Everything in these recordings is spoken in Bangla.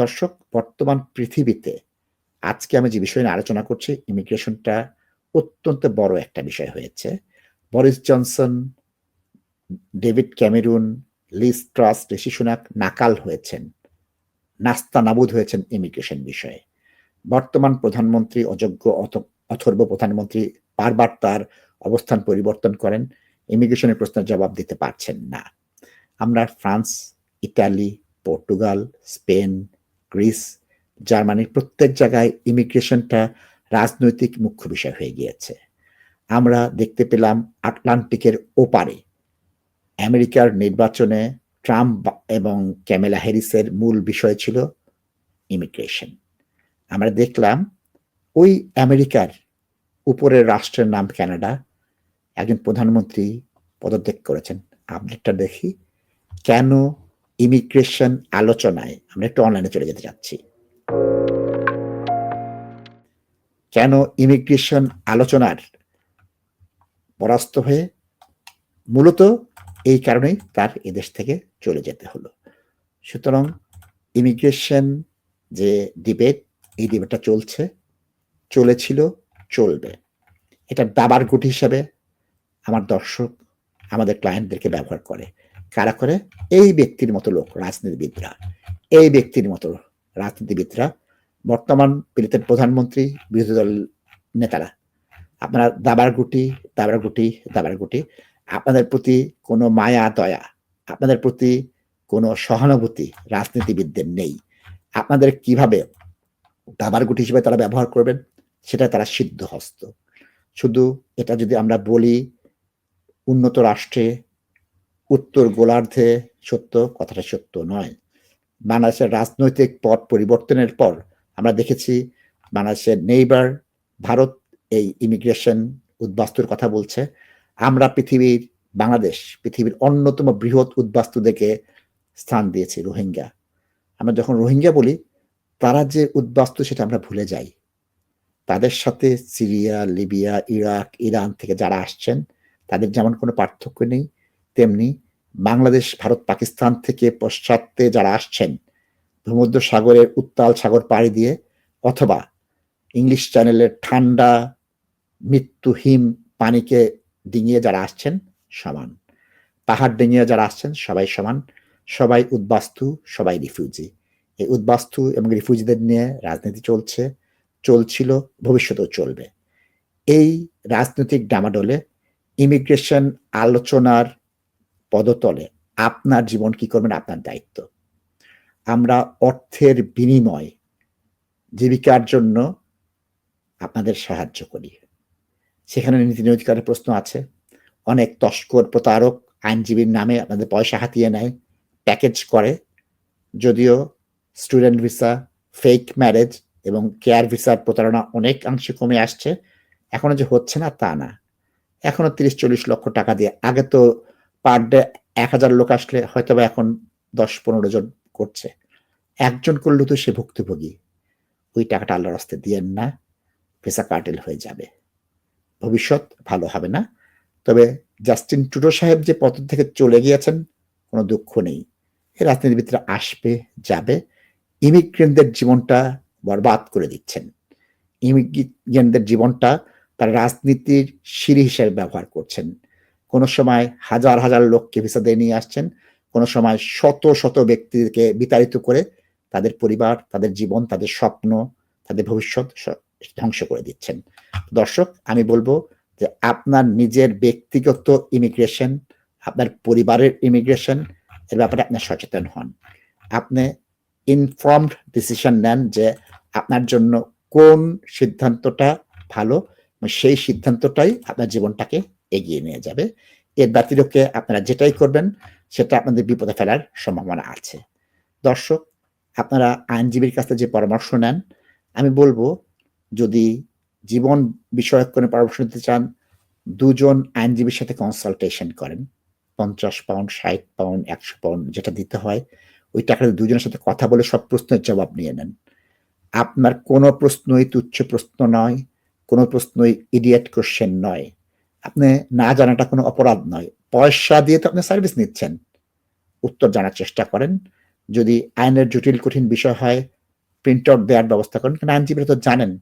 দর্শক, বর্তমান পৃথিবীতে আজকে আমি যে বিষয় নিয়ে আলোচনা করছি, ইমিগ্রেশনটা অত্যন্ত বড় একটা বিষয় হয়েছে। Boris Johnson, David Cameron Liz Truss Rishi Sunak নাকাল হয়েছেন, নাস্তা নাবুদ হয়েছেন ইমিগ্রেশন বিষয়ে। বর্তমান প্রধানমন্ত্রী, অযোগ্য অথর্ব প্রধানমন্ত্রী বারবার তার অবস্থান পরিবর্তন করেন, ইমিগ্রেশনের প্রশ্নের জবাব দিতে পারছেন না। আমরা France Italy Portugal, Spain Greece জার্মানির প্রত্যেক জায়গায় ইমিগ্রেশনটা রাজনৈতিক মুখ্য বিষয় হয়ে গিয়েছে। আমরা দেখতে পেলাম আটলান্টিকের ওপারে। আমেরিকার নির্বাচনে ট্রাম্প এবং ক্যামেলা হ্যারিসের মূল বিষয় ছিল ইমিগ্রেশন। আমরা দেখলাম ওই আমেরিকার উপরের রাষ্ট্রের নাম ক্যানাডা একজন প্রধানমন্ত্রী পদত্যাগ করেছেন। আপডেটটা দেখি। কেন ইমিগ্রেশন আলোচনায় আমরা একটু অনলাইনে চলে যেতে চাচ্ছি। কেন ইমিগ্রেশন আলোচনার পরাস্ত হয়ে মূলত এই কারণেই তার এদেশ থেকে চলে যেতে হলো। সুতরাং ইমিগ্রেশন যে ডিবেট এই ডিবেটটা চলছে, চলেছিল, চলবে। এটা দাবার গুটি হিসাবে আমার দর্শক, আমাদের ক্লায়েন্টদেরকে ব্যবহার করে। কারা করে? এই ব্যক্তির মতো লোক, রাজনীতিবিদরা। এই ব্যক্তির মতো রাজনীতিবিদরা, বর্তমান পিলিতের প্রধানমন্ত্রী, বিরোধী দল নেতারা। আপনারা দাবার গুটি দাবার গুটি দাবার গুটি, আপনাদের প্রতি কোনো মায়া, দয়া, আপনাদের প্রতি কোনো সহানুভূতি রাজনীতিবিদদের নেই। আপনাদের কীভাবে দাবার গুটি হিসেবে তারা ব্যবহার করবেন? সেটা তারা সিদ্ধ হস্ত শুধু এটা যদি আমরা বলি, উন্নত রাষ্ট্রে উত্তর গোলার্ধে সত্য, কথাটা সত্য নয়। বাংলাদেশের রাজনৈতিক পথ পরিবর্তনের পর আমরা দেখেছি বাংলাদেশের নেইবার ভারত এই ইমিগ্রেশন উদ্বাস্তুর কথা বলছে। আমরা পৃথিবীর, বাংলাদেশ পৃথিবীর অন্যতম বৃহৎ উদ্বাস্তুদেরকে স্থান দিয়েছি রোহিঙ্গা। আমরা যখন রোহিঙ্গা বলি, তারা যে উদ্বাস্তু সেটা আমরা ভুলে যাই। তাদের সাথে সিরিয়া, লিবিয়া, ইরাক, ইরান থেকে যারা আসছেন, তাদের যেমন কোনো পার্থক্য নেই তেমনি বাংলাদেশ, ভারত, পাকিস্তান থেকে পশ্চাত্যে যারা আসছেন ভূমধ্য সাগরের উত্তাল সাগর পাড়ি দিয়ে অথবা ইংলিশ চ্যানেলের ঠান্ডা, মৃত্যুহীন পানিকে ডিঙিয়ে যারা আসছেন, সমান। পাহাড় ডিঙিয়ে যারা আসছেন, সবাই সমান। সবাই উদ্বাস্তু, সবাই রিফিউজি। এই উদ্বাস্তু এবং রিফিউজিদের নিয়ে রাজনীতি চলছে, চলছিল, ভবিষ্যতেও চলবে। এই রাজনৈতিক ডামাডোলে ইমিগ্রেশন আলোচনার পদতলে আপনার জীবন কি করবেন? আপনার দায়িত্ব। আমরা অর্থের বিনিময় জীবিকার জন্য আপনাদের সাহায্য করি। সেখানে নীতি নৈতিকারের প্রশ্ন আছে। অনেক তস্কর প্রতারক আইনজীবীর নামে আপনাদের পয়সা হাতিয়ে নেয়, প্যাকেজ করে। যদিও স্টুডেন্ট ভিসা, ফেক ম্যারেজ এবং কেয়ার ভিসার প্রতারণা অনেক অংশে কমে আসছে। এখনও যে হচ্ছে না, তা না। এখনও তিরিশ, চল্লিশ লক্ষ টাকা দিয়ে আগে তো পার ডে এক হাজার লোক আসলে হয়তো বা এখন দশ পনেরো জন করছে। একজন করলে তো সে ভুক্তভোগী। ওই টাকাটা আল্লাহ রাস্তে দিয়েন না ভিসা কার্টেল হয়ে যাবে। ভবিষ্যৎ ভালো হবে না। তবে জাস্টিন টুডো সাহেব যে পদ থেকে চলে গিয়েছেন, কোনো দুঃখ নেই। এই রাজনীতিবিদরা আসবে, যাবে। ইমিগ্রেন্টদের জীবনটা বরবাদ করে দিচ্ছেন। ইমিগ্রেন্টদের জীবনটা তার রাজনীতির সিঁড়ি হিসেবে ব্যবহার করছেন। কোনো সময় হাজার হাজার লোককে ভিসা দিয়ে নিয়ে আসছেন, কোনো সময় শত শত ব্যক্তিকে বিতাড়িত করে তাদের পরিবার, তাদের জীবন, তাদের স্বপ্ন, তাদের ভবিষ্যৎ ধ্বংস করে দিচ্ছেন। দর্শক, আমি বলব যে আপনার নিজের ব্যক্তিগত ইমিগ্রেশন আপনার পরিবারের ইমিগ্রেশন এর ব্যাপারে আপনি সচেতন হন। আপনি ইনফর্মড ডিসিশন নেন যে আপনার জন্য কোন সিদ্ধান্তটা ভালো সেই সিদ্ধান্তটাই আপনার জীবনটাকে এগিয়ে নিয়ে যাবে। এর ব্যতিরকে আপনারা যেটাই করবেন, সেটা আপনাদের বিপদে ফেলার সম্ভাবনা আছে। দর্শক, আপনারা আইনজীবীর কাছে যে পরামর্শ নেন, আমি বলব, যদি জীবন বিষয়ক কোনো পরামর্শ নিতে চান, দুজন আইনজীবীর সাথে কনসালটেশন করেন। পঞ্চাশ পাউন্ড ষাট পাউন্ড একশো পাউন্ড যেটা দিতে হয়, ওই টাকাটা দুজনের সাথে কথা বলে সব প্রশ্নের জবাব নিয়ে নেন। আপনার কোনো প্রশ্নই তুচ্ছ প্রশ্ন নয়, কোনো প্রশ্নই ইডিয়েট কোশ্চেন নয়। না জানাটা কোনো অপরাধ নয়। পয়সা দিয়ে তো আপনি সার্ভিস নিচ্ছেন। উত্তর জানার চেষ্টা করেন। যদি আইনের জটিল, কঠিন বিষয় হয় প্রিন্ট আউট দেওয়ার ব্যবস্থা করেন। কারণ আইনজীবীরা তো জানেন,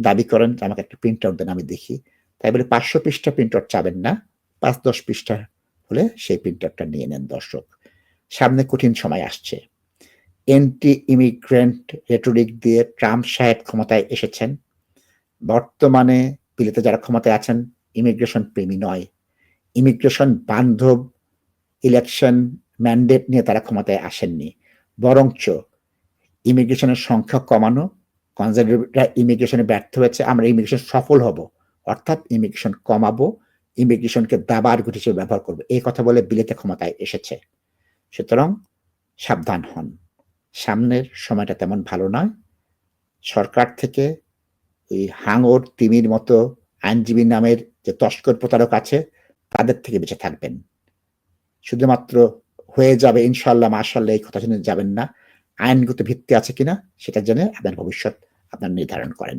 দাবি করেন যে আমাকে একটা প্রিন্ট আউট দেন, আমি দেখি। তাই বলে পাঁচশো পৃষ্ঠা প্রিন্ট আউট চাবেন না। পাঁচ, দশ পৃষ্ঠা হলে সেই প্রিন্ট আউটটা নিয়ে নেন দর্শক। সামনে কঠিন সময় আসছে। এন্টি ইমিগ্রেন্ট রেটরিক দিয়ে ট্রাম্প সাহেব ক্ষমতায় এসেছেন। বর্তমানে বিলেতে যারা ক্ষমতায় আছেন ইমিগ্রেশন প্রেমী নয়। ইমিগ্রেশন বান্ধব ইলেকশন ম্যান্ডেট নিয়ে তারা ক্ষমতায় আসেননি। বরঞ্চ ইমিগ্রেশনের সংখ্যা কমানো কনজারভেটিভরা ইমিগ্রেশনে ব্যর্থ হয়েছে, আমরা ইমিগ্রেশন সফল হব। অর্থাৎ ইমিগ্রেশন কমাবো, ইমিগ্রেশনকে দাবার ঘুটি হিসেবে ব্যবহার করব। এই কথা বলে বিলেতে ক্ষমতায় এসেছে। সুতরাং সাবধান হন। সামনের সময়টা তেমন ভালো নয়। সরকার থেকে এই হাঙর, তিমির মতো আইনজীবী নামের যে তস্কর প্রতারক আছে, তাদের থেকে বেঁচে থাকবেন। শুধুমাত্র হয়ে যাবে ইনশাল্লাহ মাশাল্লাহ এই কথা শুনে যাবেন না। আইনগত ভিত্তি আছে কিনা, সেটা জেনে আপনার ভবিষ্যৎ আপনার নির্ধারণ করেন।